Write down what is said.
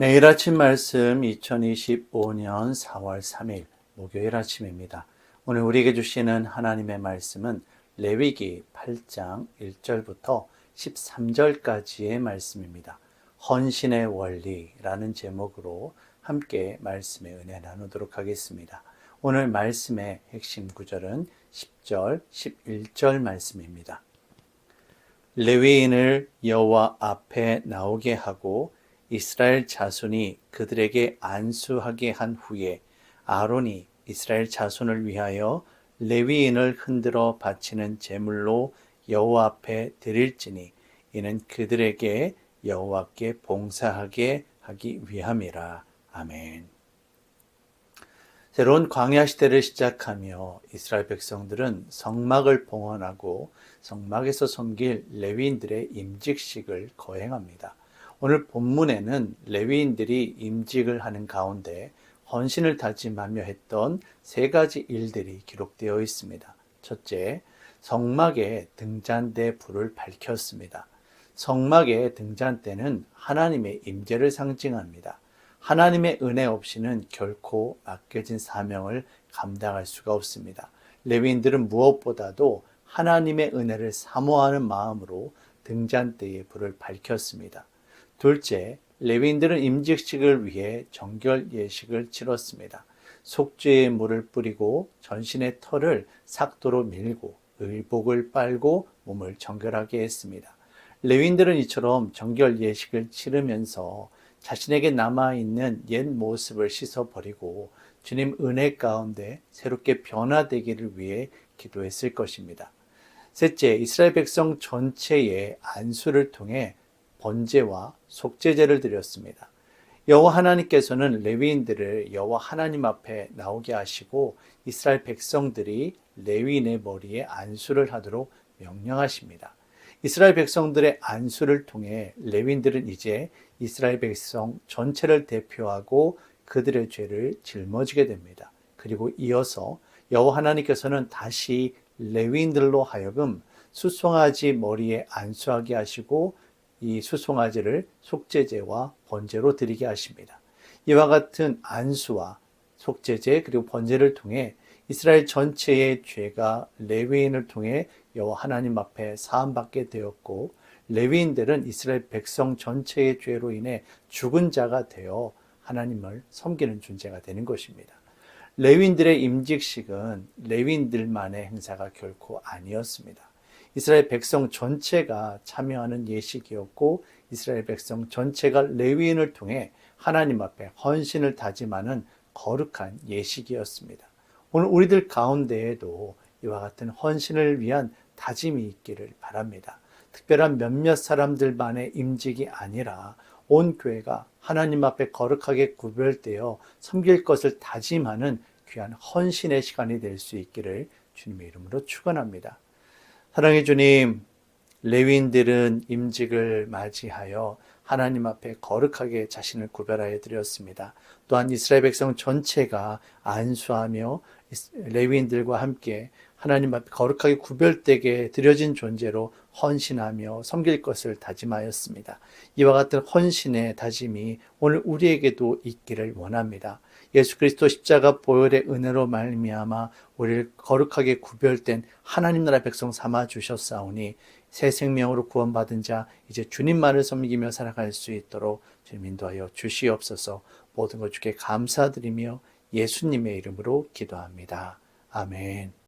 내일 아침 말씀 2025년 4월 3일 목요일 아침입니다. 오늘 우리에게 주시는 하나님의 말씀은 레위기 8장 1절부터 13절까지의 말씀입니다. 헌신의 원리라는 제목으로 함께 말씀의 은혜 나누도록 하겠습니다. 오늘 말씀의 핵심 구절은 10절, 11절 말씀입니다. 레위인을 여호와 앞에 나오게 하고 이스라엘 자손이 그들에게 안수하게 한 후에 아론이 이스라엘 자손을 위하여 레위인을 흔들어 바치는 제물로 여호와 앞에 드릴지니 이는 그들에게 여호와께 봉사하게 하기 위함이라. 아멘. 새로운 광야 시대를 시작하며 이스라엘 백성들은 성막을 봉헌하고 성막에서 섬길 레위인들의 임직식을 거행합니다. 오늘 본문에는 레위인들이 임직을 하는 가운데 헌신을 다짐하며 했던 세 가지 일들이 기록되어 있습니다. 첫째, 성막에 등잔대 불을 밝혔습니다. 성막의 등잔대는 하나님의 임재를 상징합니다. 하나님의 은혜 없이는 결코 맡겨진 사명을 감당할 수가 없습니다. 레위인들은 무엇보다도 하나님의 은혜를 사모하는 마음으로 등잔대에 불을 밝혔습니다. 둘째, 레위인들은 임직식을 위해 정결 예식을 치렀습니다. 속죄의 물을 뿌리고 전신의 털을 삭도로 밀고 의복을 빨고 몸을 정결하게 했습니다. 레위인들은 이처럼 정결 예식을 치르면서 자신에게 남아있는 옛 모습을 씻어버리고 주님 은혜 가운데 새롭게 변화되기를 위해 기도했을 것입니다. 셋째, 이스라엘 백성 전체의 안수를 통해 번제와 속죄제를 드렸습니다. 여호와 하나님께서는 레위인들을 여호와 하나님 앞에 나오게 하시고 이스라엘 백성들이 레위인의 머리에 안수를 하도록 명령하십니다. 이스라엘 백성들의 안수를 통해 레위인들은 이제 이스라엘 백성 전체를 대표하고 그들의 죄를 짊어지게 됩니다. 그리고 이어서 여호와 하나님께서는 다시 레위인들로 하여금 수송아지 머리에 안수하게 하시고 이 수송아지를 속죄제와 번제로 드리게 하십니다. 이와 같은 안수와 속죄제 그리고 번제를 통해 이스라엘 전체의 죄가 레위인을 통해 여호와 하나님 앞에 사함 받게 되었고 레위인들은 이스라엘 백성 전체의 죄로 인해 죽은 자가 되어 하나님을 섬기는 존재가 되는 것입니다. 레위인들의 임직식은 레위인들만의 행사가 결코 아니었습니다. 이스라엘 백성 전체가 참여하는 예식이었고 이스라엘 백성 전체가 레위인을 통해 하나님 앞에 헌신을 다짐하는 거룩한 예식이었습니다. 오늘 우리들 가운데에도 이와 같은 헌신을 위한 다짐이 있기를 바랍니다. 특별한 몇몇 사람들만의 임직이 아니라 온 교회가 하나님 앞에 거룩하게 구별되어 섬길 것을 다짐하는 귀한 헌신의 시간이 될 수 있기를 주님의 이름으로 축원합니다. 사랑해 주님, 레위인들은 임직을 맞이하여 하나님 앞에 거룩하게 자신을 구별하여 드렸습니다. 또한 이스라엘 백성 전체가 안수하며 레위인들과 함께 하나님 앞에 거룩하게 구별되게 드려진 존재로 헌신하며 섬길 것을 다짐하였습니다. 이와 같은 헌신의 다짐이 오늘 우리에게도 있기를 원합니다. 예수 그리스도 십자가 보혈의 은혜로 말미암아 우리를 거룩하게 구별된 하나님 나라 백성 삼아 주셨사오니 새 생명으로 구원받은 자 이제 주님만을 섬기며 살아갈 수 있도록 주님 인도하여 주시옵소서 모든 것 주께 감사드리며 예수님의 이름으로 기도합니다. 아멘.